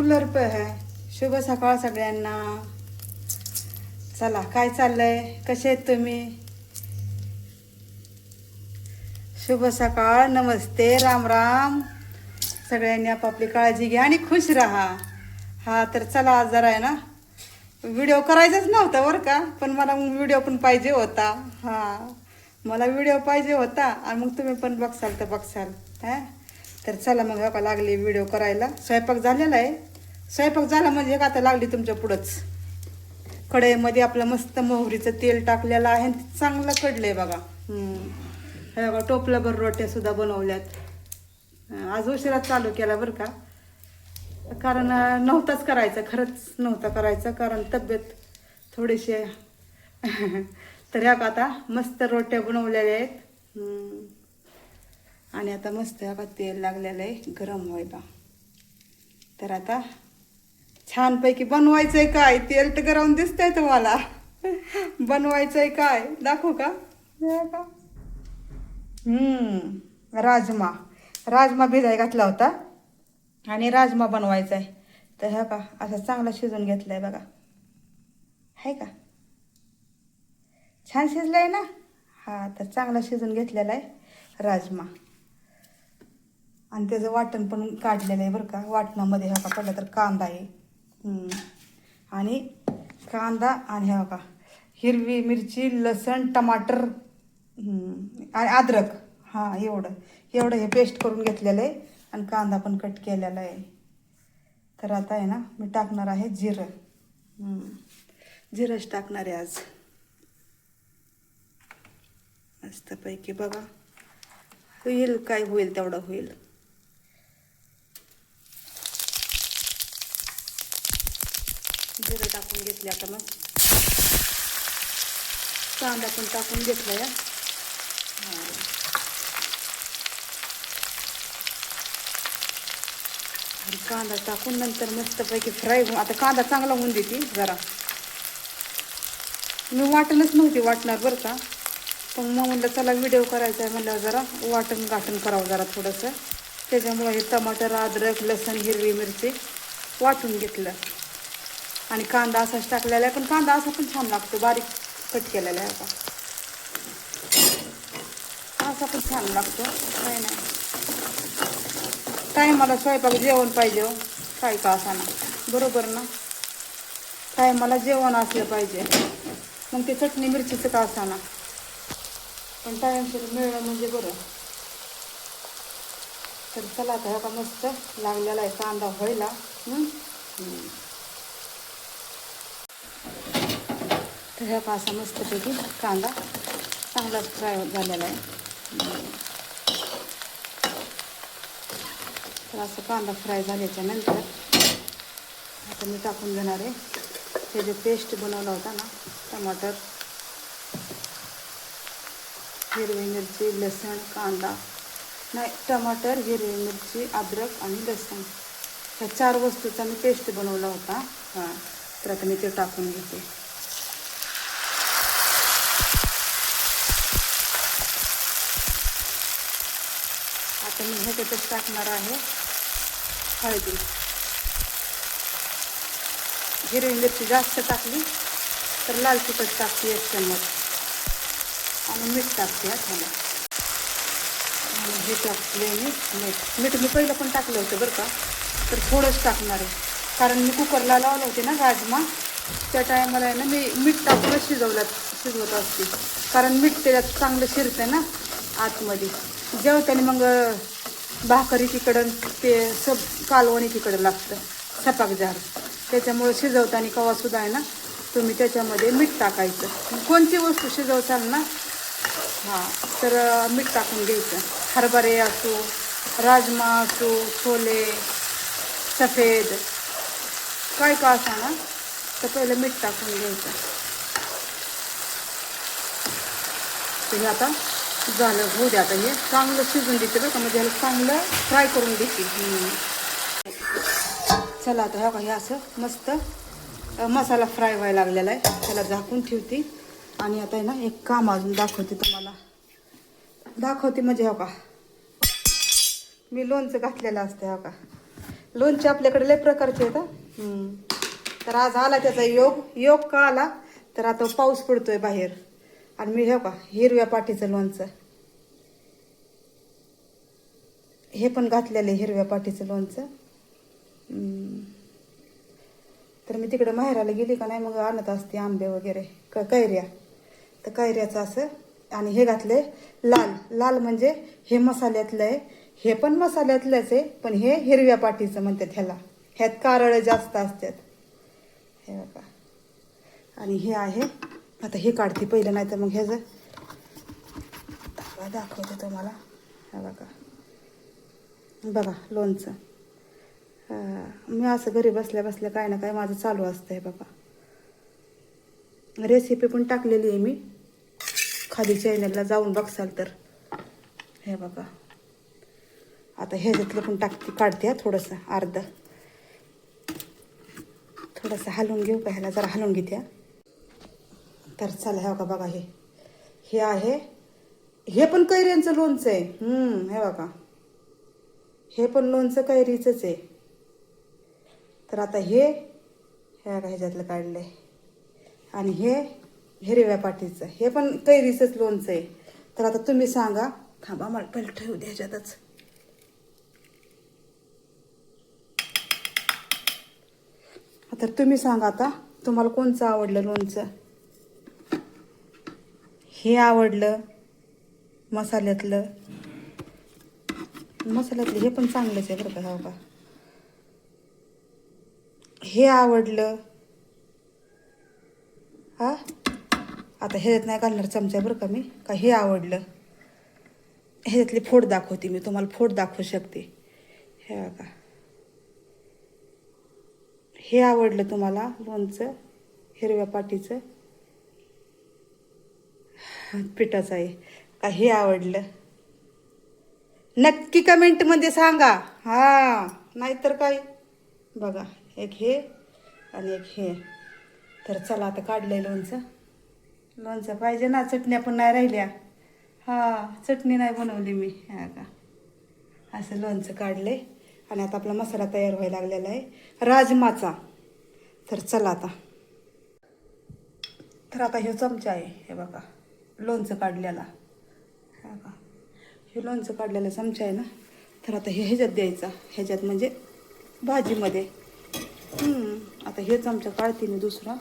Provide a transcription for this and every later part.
Cooler पे है. शुभ सकाळ सगळ्यांना. चला काय चाललंय? कसे आहेत तुम्ही? शुभ सकाळ नमस्ते राम राम. सगळ्यांनी आपापली काळजी घ्या आणि खुश राहा. हा तर चला आज जरा आहे ना व्हिडिओ करायचाच नव्हता बरं का पण मला मग व्हिडिओ पण पाहिजे होता. हा मला व्हिडिओ पाहिजे होता आणि मग तुम्ही पण बघसाल तर बघसाल हा? तर चला मग लागले का लागली व्हिडिओ करायला. स्वयंपाक झालेला आहे? स्वयंपाक झाला म्हणजे एक आता लागली तुमच्या पुढंच. कढईमध्ये आपलं मस्त मोहरीचं तेल टाकलेलं आहे आणि चांगलं कडलंय बघा. हे बघा टोपल्याभर रोट्या सुद्धा बनवल्यात. आज उशिरा चालू केला बरं का. कारण नव्हताच करायचं खरंच नव्हता करायचं कारण तब्येत थोडीशी तर ह्या आता मस्त रोट्या बनवलेल्या आहेत. आणि आता मस्त ह्या का तेल लागलेलं आहे गरम व्हायला तर आता छानपैकी बनवायचंय काय? तेल तर गरम दिसतंय तुम्हाला. बनवायचंय काय? दाखवू का? हे का हम्म राजमा. राजमा भिजाय घातला होता आणि राजमा बनवायचा आहे तर ह्या का असं चांगला शिजून घेतलाय बघा. आहे का? छान शिजलाय ना? हा तर चांगला शिजून घेतलेला आहे राजमा. आणि त्याचं वाटण पण काढलेलं आहे बरं का. वाटणामध्ये हा का पडलं तर कांदा आहे. आणि कांदा आणि हा बघा हिरवी मिरची लसण टमाटर आणि अद्रक हां एवढं एवढं हे पेस्ट करून घेतलेलं. आहे आणि कांदा पण कट केलेला आहे. तर आता आहे ना मी टाकणार आहे जिरं. जिरंच टाकणार आहे आज. मस्तपैकी बघा. होईल काय होईल तेवढं होईल जिरं टाकून घेतले आता मग. कांदा पण टाकून घेतला या. कांदा टाकून नंतर मस्तपैकी फ्राय होऊन आता कांदा चांगला होऊन देते जरा. मी वाटणच नव्हती वाटणार बरं का. पण मग म्हणलं चला व्हिडिओ करायचा आहे म्हटलं जरा वाटण गाठण करावं जरा थोडंसं. त्याच्यामुळे हे टमाटर अद्रक लसण हिरवी मिरची वाटून घेतलं. आणि कांदा असाच टाकलेला आहे पण कांदा असा पण छान लागतो बारीक कट केलेला आहे आता. असा पण छान लागतो काय नाही. टायमाला स्वयंपाक जेवण पाहिजे हो काय का असा ना बरोबर ना? टायमाला जेवण असलं पाहिजे. मग ते चटणी मिरचीचं का असाना? पण टाईमशीर मिळणं म्हणजे बरं. तर चला आता का मस्त लागलेला आहे कांदा व्हायला हं? हं. तर ह्या पासा मस्तपैकी कांदा चांगलाच फ्राय झालेला आहे. तर असं कांदा फ्राय झाल्याच्यानंतर आता मी टाकून देणार आहे. ते जे पेस्ट बनवला होता ना टमाटर हिरवी मिरची लसण कांदा नाही टमाटर हिरवी मिरची अद्रक आणि लसण. ह्या चार वस्तूचा मी पेस्ट बनवला होता. हां तर आता मी ते टाकून घेते. त्याच्यात टाकणार आहे हळदी. हिरवी मिरची जास्त टाकली तर लाल तिखट टाकते एक चम्मच. आणि मीठ टाकते हा आणि हे टाकले मी मीठ. मीठ मी पहिलं पण टाकलं होतं बरं का. तर थोडंच टाकणार आहे. कारण मी कुकरला लावलं होते ना राजमा. त्या टायमाला आहे ना मी मीठ टाकलं शिजवल्यात शिजवत असते. कारण मीठ त्याच्यात चांगलं शिरतं ना आतमध्ये. जेवताना मग भाकरी तिकडं ते सब कालवणी तिकडं लागतं सपाक जार त्याच्यामुळे शिजवताना कवासुद्धा आहे ना तुम्ही त्याच्यामध्ये मीठ टाकायचं. कोणती वस्तू शिजवताल ना हां तर मीठ टाकून घ्यायचं. हरभरे असो राजमा असो छोले सफेद काय का असा ना तर पहिलं मीठ टाकून घ्यायचं. तुम्ही आता झालं होऊ द्या आता हे. चांगलं शिजून देते बरं का. म्हणजे ह्याला चांगलं फ्राय करून देते. चला आता ह्या का हे असं मस्त मसाला फ्राय व्हायला लागलेला आहे. त्याला झाकून ठेवते. आणि आता आहे ना एक काम अजून दाखवते तुम्हाला. दाखवते म्हणजे हो का मी लोणचं घातलेलं असतं हो का लोणचे आपल्याकडे लय प्रकारचे आहेत तर आज आला त्याचा योग योग का आला? तर आता पाऊस पडतोय बाहेर. आणि मी हे का? हिरव्या पाठीचं लोणचं. हे पण घातलेलं आहे हिरव्या पाठीचं लोणचं. तर मी तिकडं माहेराला गेली का नाही मग आणत असते आंबे वगैरे. क कैऱ्या. तर कैऱ्याचं असं आणि हे घातले लाल. लाल म्हणजे हे मसाल्यातलं आहे. हे पण मसाल्यातलंच आहे पण हे हिरव्या पाठीचं म्हणतात ह्याला. ह्यात कारळं जास्त असतात. हे बघा. आणि हे आहे आता हे काढते पहिलं नाही तर मग ह्याचं धागा दाखवते तुम्हाला. हे बघा. बघा लोणचं. मी असं घरी बसल्या बसल्या काय ना काय माझं चालू असतं हे बघा रेसिपी पण टाकलेली आहे मी. खाली चॅनलला जाऊन बघसाल तर. हे बघा. आता ह्याच्यातलं पण टाकते काढते हा थोडंसं अर्ध. थोडंसं हलवून घेऊ का ह्याला? जरा हलवून घेते हा. तर चला हे बघा बघा हे. हे आहे. हे पण कैऱ्यांचं लोणचं आहे. हम्म, हे बघा. हे पण लोणचं कैरीचंच आहे. तर आता हे ह्या बघा ह्याच्यातलं काढलंय. आणि हे हिरव्या पाठीचं हे पण कैरीचंच लोणचं आहे. तर आता तुम्ही सांगा. थांबा मला पहिले ठेवू द्या ह्याच्यातच. तर तुम्ही सांगा आता तुम्हाला कोणचं आवडलं लोणचं? हे आवडलं मसाल्यातलं. मसाल्यातलं हे पण चांगलंच आहे बरं का हो का? हे आवडलं. हा? आता ह्याच्यात नाही घालणार चमचा बरं का मी का हे आवडलं. ह्याच्यातली फोड दाखवते मी तुम्हाला फोड दाखवू शकते. हे बघा. हे आवडलं तुम्हाला लोणचं हिरव्या पाटीचं. पिठाचं आहे. का हे आवडलं? नक्की कमेंटमध्ये सांगा. हां नाहीतर काय? बघा एक हे आणि एक हे. तर चला आता काढलं आहे लोणचं. लोणचं पाहिजे ना चटण्या पण नाही राहिल्या. हां चटणी नाही बनवली मी. हा का असं लोणचं काढले आणि आता आपला मसाला तयार व्हायला लागलेला आहे. राजमाचा. तर चला आता. तर आता हे चमचा आहे. हे बघा. लोणचं काढलेला. हे बघा हे लोणचं काढलेलं चमचा आहे ना? तर आता हे ह्याच्यात द्यायचा. ह्याच्यात म्हणजे भाजीमध्ये. आता हे चमचा काढते मी दुसरा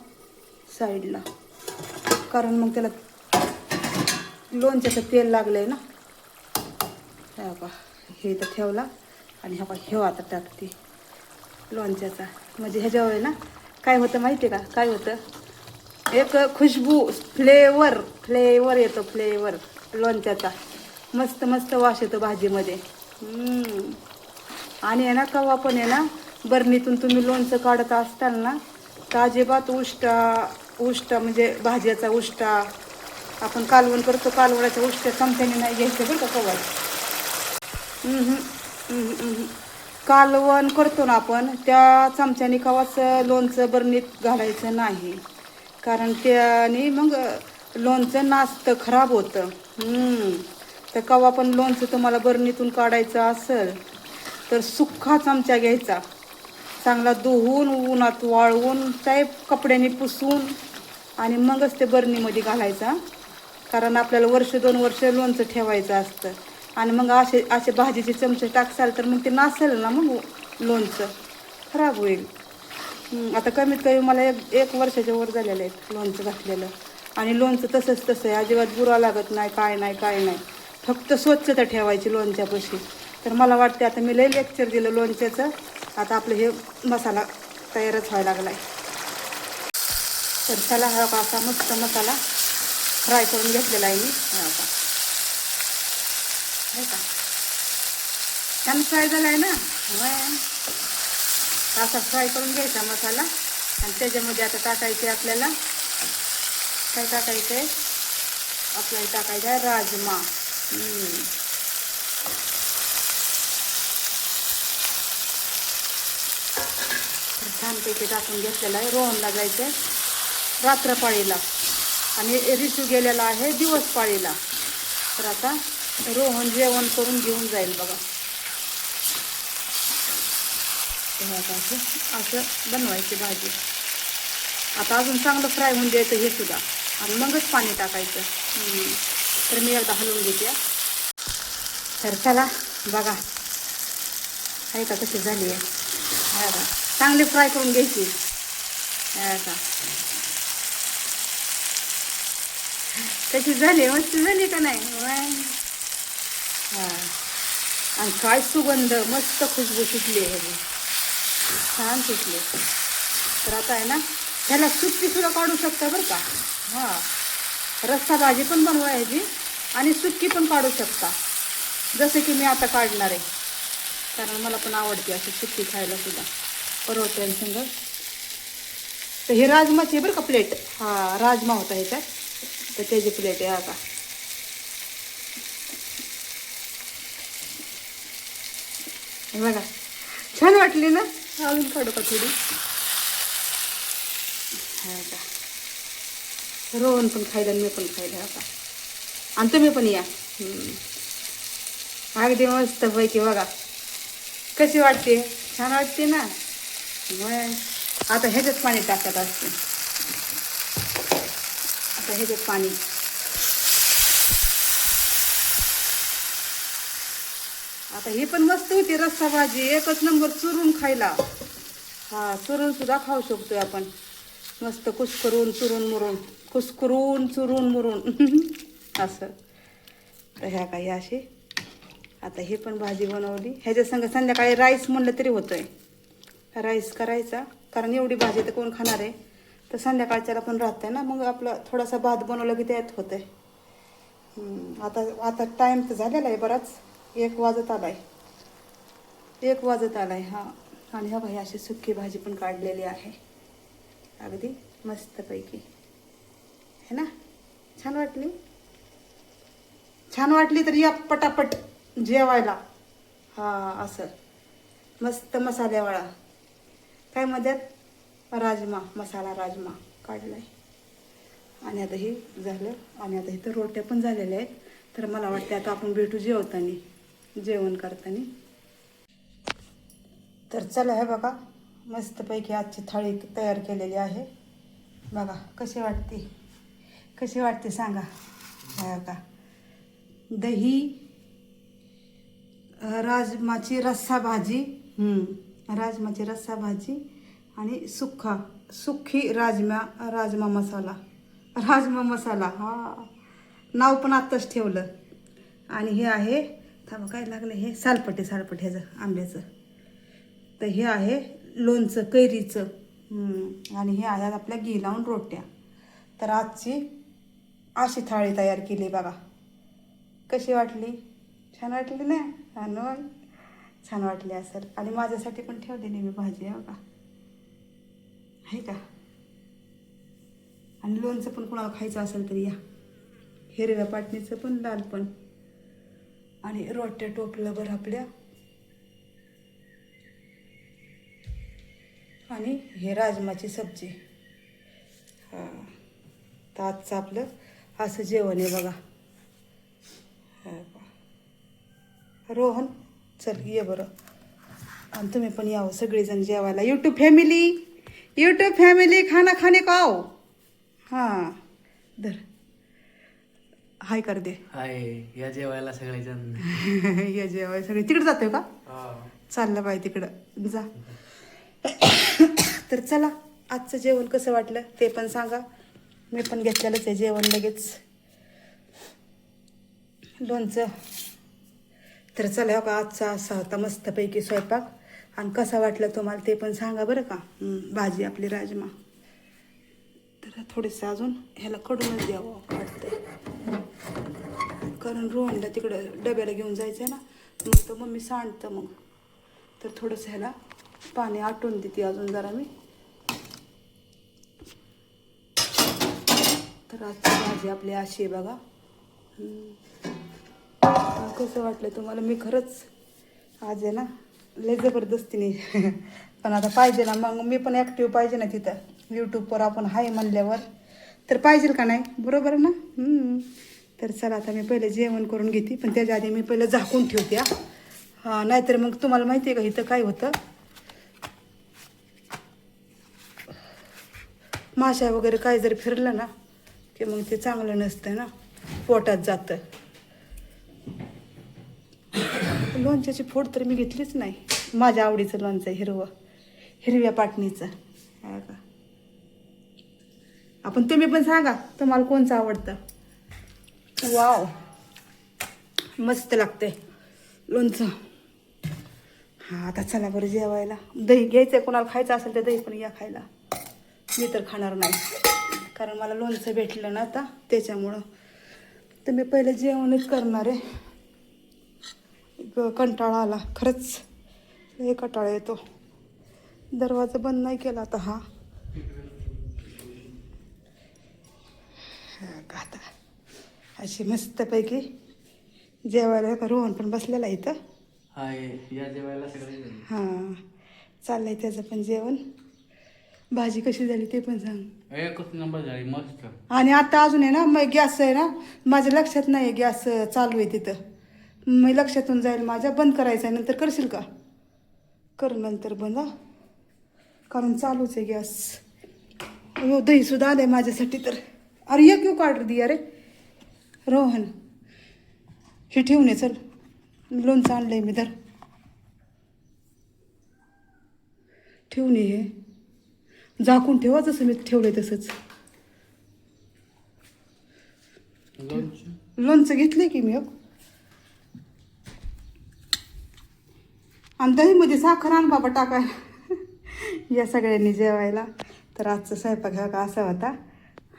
साईडला. कारण मग त्याला लोणच्याचं तेल लागलंय ना? हा का? हे इथं ठेवला आणि हा का ह्यो आता टाकते. लोणच्याचा. म्हणजे ह्याच्यावर आहे ना? काय होतं माहिती आहे का? काय होतं? एक खुशबू फ्लेवर फ्लेवर येतो फ्लेवर लोणच्याचा. मस्त मस्त वास येतो भाजीमध्ये. आणि आहे ना कवा पण आहे ना बरणीतून तुम्ही लोणचं काढत असताल ना तर अजिबात उष्टा उष्टा म्हणजे भाज्याचा उष्टा आपण कालवण करतो कालवणाच्या उष्ट्या चमच्याने नाही घ्यायचं बरं का कवा. कालवण करतो ना आपण त्या चमच्याने कवाच लोणचं बरणीत घालायचं नाही. कारण त्याने मग लोणचं नाचतं खराब होतं. तर कवा पण लोणचं तुम्हाला बरणीतून काढायचं असेल तर सुखा चमचा घ्यायचा. चांगला धुवून उन्हात वाळवून त्या कपड्याने पुसून आणि मगच ते बरणीमध्ये घालायचा. कारण आपल्याला वर्ष दोन वर्ष लोणचं ठेवायचं असतं. आणि मग असे असे भाजीचे चमचे टाकसाल तर मग ते नासेल ना मग लोणचं. खराब होईल. आता कमीत कमी मला एक एक वर्षाच्या वर झालेलं आहे लोणचं घातलेलं. आणि लोणचं तसंच तसं आहे. अजिबात बुरा लागत नाही काय नाही काय नाही. फक्त स्वच्छता ठेवायची लोणच्यापाशी. तर मला वाटते आता मी लई लेक्चर दिलं लोणच्याचं. आता आपलं हे मसाला तयारच व्हायला लागला आहे तर त्याला हा असा मस्त मसाला फ्राय करून घेतलेला आहे मी. हा का का छान फ्राय झाला आहे ना असा फ्राय करून घ्यायचा मसाला. आणि त्याच्यामध्ये आता टाकायचे आपल्याला. काय टाकायचं? आहे आपल्याला टाकायचा आहे राजमा. छानपैकी टाकून घेतलेला आहे. रोहनला जायचं आहे रात्रपाळीला. आणि रिशू गेलेला आहे दिवस पाळीला तर आता रोहन जेवण करून घेऊन जाईल बघा. तर हे असं असं बनवायची भाजी. आता अजून चांगलं फ्राय होऊन द्यायचं हे सुद्धा. आणि मगच पाणी टाकायचं. तर मी एकदा हलवून घेते तर चला बघा. ऐका कशी झाली आहे? का? चांगली फ्राय करून घ्यायची. आहे का? कशी झाली मस्त झाली का नाही? हां. आणि काय सुगंध. मस्त खुशबू सुटली आहे. छान सुटली तर आता आहे ना ह्याला सुट्टी सुद्धा काढू शकता बरं का. हां. रस्सा भाजी पण बनवायची आणि सुक्की पण काढू शकता. जसं की मी आता काढणार आहे. कारण मला पण आवडते अशी सुक्की खायला सुद्धा. परवते संग तर हे राजमाची आहे बरं का प्लेट हां राजमा होता ह्याच्यात. तर त्याची प्लेट आहे आता. बघा. छान वाटली ना? अजून काढू का थोडी? हा रोहन पण खायला मी पण खायला आता. आणि तुम्ही पण या. अगदी मस्त पैकी बघा. कशी वाटते? छान वाटते ना? आता ह्याच्यात पाणी टाकत असते. आता ह्याच्यात पाणी. आता ही पण मस्त होती रस्सा भाजी. एकच नंबर चुरून खायला. हा चुरून सुद्धा खाऊ शकतोय आपण. मस्त कुस्करून चुरून मुरून. कुस्करून चुरून मुरून. असं. तर ह्या काही अशी आता ही पण भाजी बनवली. ह्याच्या संग संध्याकाळी राईस म्हणलं तरी होतंय. राईस करायचा. कारण एवढी भाजी तर कोण खाणार आहे? तर संध्याकाळच्याला पण राहते ना. मग आपलं थोडासा भात बनवला की त्यात होतंय. आहे आता आता टाईम तर झालेला आहे बराच. एक वाजत आलाय. एक वाजत आलाय हां. आणि हा भाई अशी सुकी भाजी पण काढलेली आहे. अगदी मस्तपैकी. है ना? छान वाटली? छान वाटली तर या पटापट जेवायला. हा असं. मस्त मसाल्यावाळा काय मध्यात राजमा मसाला राजमा काढलाय. आणि आता हे झालं. आणि आता इथं रोट्या पण झालेल्या आहेत. तर मला वाटते आता आपण भेटू जेवताना. जेवण करताना. तर चला हे बघा मस्तपैकी आजची थाळी तयार केलेली आहे. बघा कशी वाटते? कशी वाटते सांगा. हे बघा. दही राजमाची रस्सा भाजी राजमाची रस्सा भाजी आणि सुक्खा सुखी राजमा राजमा मसाला. राजमा मसाला हा. नाव पण आत्ताच ठेवलं. आणि हे आहे थांबा काय लागलं हे? सालपटे सालपट ह्याचं आंब्याचं. तर हे आहे लोणचं कैरीचं. आणि हे आहेत आपल्या घी लावून रोट्या. तर आजची अशी थाळी तयार केली बघा. कशी वाटली? छान वाटली ना? छान छान वाटली असेल. आणि माझ्यासाठी पण ठेवलेली मी भाजी आहे बघा. आहे का? आणि लोणचं पण कुणाला खायचं असेल तर या. हिरव्या पाटणीचं पण लाल पण. आणि रोट्या टोपलं बरं आपल्या. आणि हे राजमाची सब्जी. हां. तर आजचं आपलं असं जेवण आहे बघा. रोहन चल ये बरं. आणि तुम्ही पण यावं सगळेजण जेवायला. यूट्यूब फॅमिली यूट्यूब फॅमिली खाना खाणे का हां. धर. हाय कर दे. हाय या जेवायला सगळेजण या जेवाय सगळे. तिकडे जातोय का? हा. चाललं बाई तिकडं. जा. तर चला आजचं जेवण कसं वाटलं ते पण सांगा. मी पण घेतलेलंच आहे जेवण लगेच. लोणचं तर चला हो का आजचा असा होता मस्तपैकी स्वयंपाक. आणि कसा वाटला तुम्हाला ते पण सांगा बरं का. भाजी आपली राजमा. तर थोडंसं अजून ह्याला कडूनच द्यावं वाटतंय. कारण रोहनला तिकडं डब्याला घेऊन जायचं आहे ना मग तर मम्मी सांडतं मग. तर थोडंसं ह्याला पाणी आटून देते अजून जरा मी. तर आजची भाजी आपली अशी आहे बघा. कसं वाटलं तुम्हाला? मी खरंच आज आहे ना लय जबरदस्तीने. पण आता पाहिजे ना मग मी पण ॲक्टिव्ह पाहिजे ना तिथं. यूट्यूबवर आपण हाय म्हणल्यावर तर पाहिजेल का नाही? बरोबर ना? तर चला आता मी पहिलं जेवण करून घेते पण त्याच्या आधी मी पहिलं झाकून ठेवते हां. नाहीतर मग तुम्हाला माहिती आहे का इथं काय होतं? माशा वगैरे काय जर फिरलं ना की मग ते चांगलं नसतं ना पोटात जातं. लोणच्याची फोड तर मी घेतलीच नाही. माझ्या आवडीचं लोणचं हिरवं. हिरव्या पाटणीचं. का? आपण तुम्ही पण सांगा तुम्हाला कोणचं आवडतं? वाव मस्त लागते लोणचं. हां आता चला बरं जेवायला. दही घ्यायचं आहे कोणाला खायचं असेल तर दही पण या खायला. मी तर खाणार नाही कारण मला लोणचं भेटलं ना आता त्याच्यामुळं. तर मी पहिलं जेवणच करणार आहे. ग- कंटाळा आला खरंच. लय कंटाळा येतो. दरवाजा बंद नाही केला आता हा हा का आता? अशी मस्तपैकी जेवायला का रोहन पण बसलेला आहे इथं. हां चाललंय त्याचं पण जेवण. भाजी कशी झाली ते पण सांग. एकच नंबर झाली मस्त. आणि आता अजून आहे ना मग गॅस आहे ना माझ्या लक्षात नाही गॅस चालू आहे तिथं. मग लक्षातून जाईल माझ्या बंद करायचं आहे नंतर करशील का? कर नंतर बंद कारण चालूच आहे गॅस. दहीसुद्धा आलं आहे माझ्यासाठी तर. अरे एक येऊ ऑर्डर दी अरे रोहन हे ठेवून ये चल लोणचं आणलं आहे मी धर ठेवून ये हे झाकून ठेवा जसं मी ठेवलंय तसंच. लोणचं? घेतलंय की मी एक. आणि दहीमध्ये साखर आण बाबा टाकायला. या सगळ्यांनी जेवायला. तर आजचा स्वयंपाक हा का असा होता?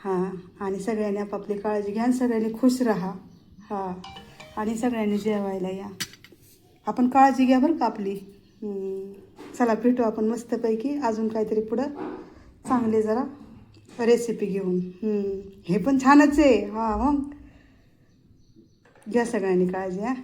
हां आणि सगळ्यांनी आपापली काळजी घ्या आणि सगळ्यांनी खुश राहा. हां आणि सगळ्यांनी जेवायला या. आपण काळजी घ्या बरं का आपली. चला भेटू आपण मस्तपैकी. अजून काहीतरी पुढं चांगले जरा रेसिपी घेऊन. हे पण छानच आहे. हां मग. घ्या सगळ्यांनी काळजी हां.